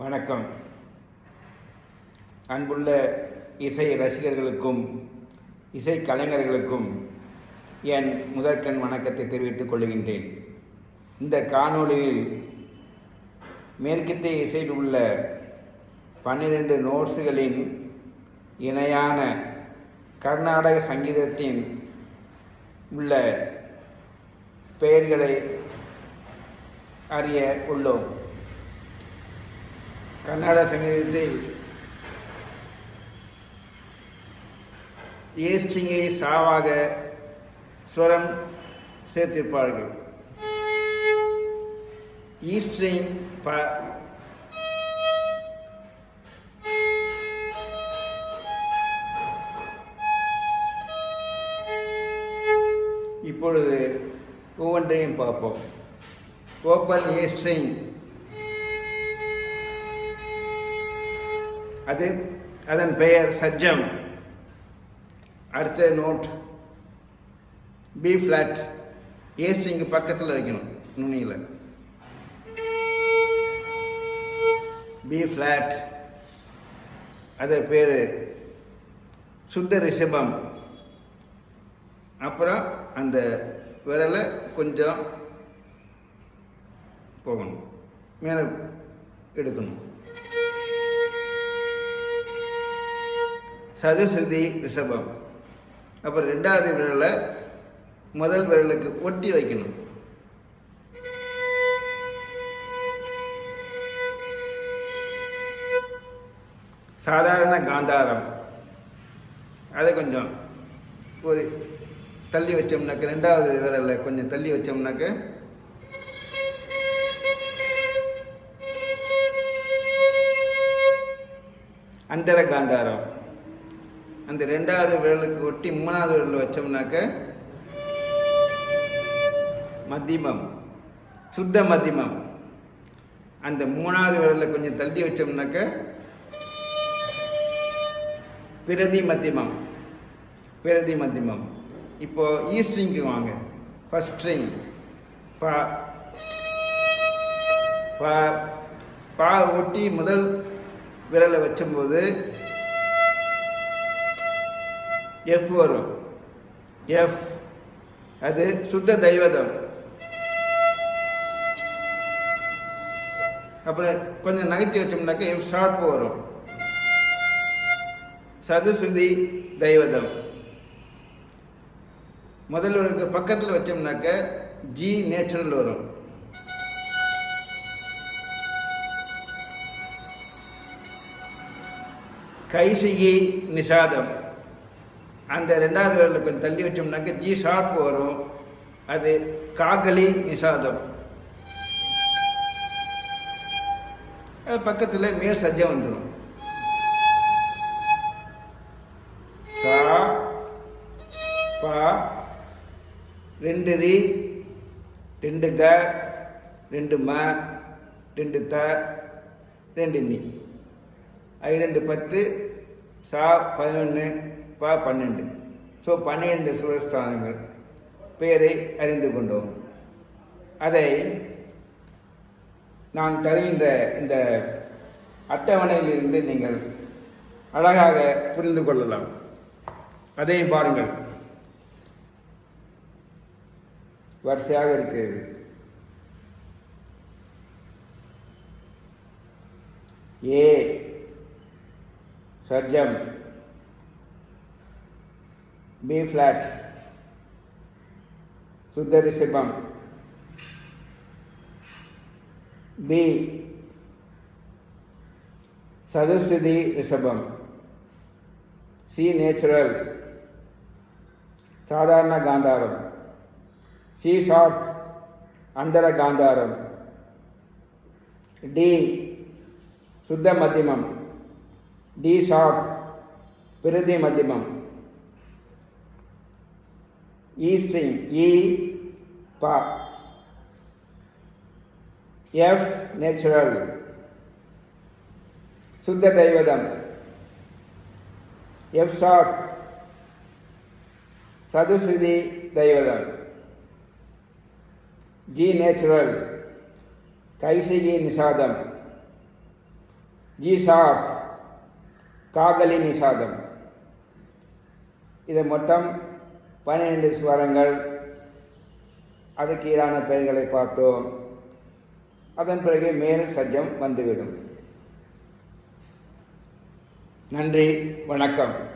வணக்கம். அன்புள்ள இசை ரசிகர்களுக்கும் இசை கலைஞர்களுக்கும் என் முதற்கண் வணக்கத்தை தெரிவித்துக் கொள்கின்றேன். இந்த காணொளியில் மேற்கத்திய இசையில் உள்ள பன்னிரண்டு நோட்ஸுகளின் இணையான கர்நாடக சங்கீதத்தின் உள்ள பெயர்களை அறிய உள்ளோம். கர்நாடக சங்கீதத்தில் ஏஸ்டிங்கை சாவாக ஸ்வரம் சேர்த்திருப்பார்கள். ஈஸ்ட்ரிங் ப இப்பொழுது ஒவ்வொன்றையும் பார்ப்போம். ஓப்பன் ஏ அது அதன் பெயர் சஜ்ஜம். அடுத்த நோட் பி ஃப்ளாட் ஏ பக்கத்தில் வைக்கணும் நுனியில். பி ஃப்ளாட் அது பேர் சுத்த ரிஷபம். அப்புறம் அந்த விரலை கொஞ்சம் போகணும். மேலே எடுக்கணும். சதுசுதி ரிஷபம் அப்புறம் ரெண்டாவது விரலை முதல் விரலுக்கு ஒட்டி வைக்கணும். சாதாரண காந்தாரம். அதை கொஞ்சம் ஒரு தள்ளி வச்சோம்னாக்க ரெண்டாவது விரலில் கொஞ்சம் தள்ளி வச்சோம்னாக்க அந்தர காந்தாரம் அந்த ரெண்டாவது விரலுக்கு ஒட்டி மூணாவது விரல் வச்சோம்னாக்க மத்தியமம் சுத்த மத்தியமம். அந்த மூணாவது விரலை கொஞ்சம் தள்ளி வச்சோம்னாக்க பிரதி மத்தியமம் பிரதி மத்தியமம். இப்போ e ஈ ஸ்ட்ரிங்க்கு வாங்க. ஃபர்ஸ்ட் ஸ்ட்ரிங் பா பா பா ஒட்டி முதல் விரலை வச்சும்போது எஃப் வரும். எஃப் அது சுத்த தெய்வதம். அப்புறம் கொஞ்சம் நகர்த்தி வச்சோம்னாக்க எஃப் ஷார்ப்பு வரும். சதுசுதி தெய்வதம். முதல்ல இருக்க பக்கத்தில் வச்சோம்னாக்க ஜி நேச்சுரல் வரும். கைசிகி நிஷாதம். அந்த ரெண்டாவது விரலில் கொஞ்சம் தள்ளி வச்சோம்னாக்க ஜி ஷார்ப் வரும். அது காகலி நிஷாதம். அது பக்கத்தில் மேல் சஜ்ஜம் வந்துடும் சா பா ரெண்டு ரி ரெண்டு க ரெண்டு ம ரெண்டு த ரெண்டு நி. ஐ ரெண்டு பத்து சா பதினொன்று பா பன்னெண்டு. ஸோ பன்னிரெண்டு சுரஸ்தானங்கள் பெயரை அறிந்து கொண்டோம். அதை நான் தருகின்ற இந்த அட்டவணையிலிருந்து நீங்கள் அழகாக புரிந்து கொள்ளலாம். அதையும் பாருங்கள். வரிசையாக இருக்கிறது. ஏ. சர்ஜம். பி ஃப்ளாட் சுத்த ரிஷபம் பி சதுர்ஸ்ருதி ரிஷபம் சி நேச்சுரல் சாதாரண காந்தாரம் சி ஷார்ப் அந்தர காந்தாரம் டி சுத்த மத்தியமம் டி ஷார்ப் பிரதி மத்தியமம் இ ஸ்ட்ரிங் இ பா எஃப் நேச்சுரல் சுத்த தெய்வதம் எஃப் ஷார்ப் சதுஸ்ருதி தெய்வதம் ஜி நேச்சுரல் கைசிகி நிஷாதம் ஜி ஷார்ப் காகலி நிஷாதம் இது மொத்தம் பன்னிரண்டு ஸ்வரங்கள் அதுக்கு ஈடான பெயர்களை பார்த்தோம். அதன் பிறகு மேல் சஜ்ஜம் வந்துவிடும். நன்றி வணக்கம்.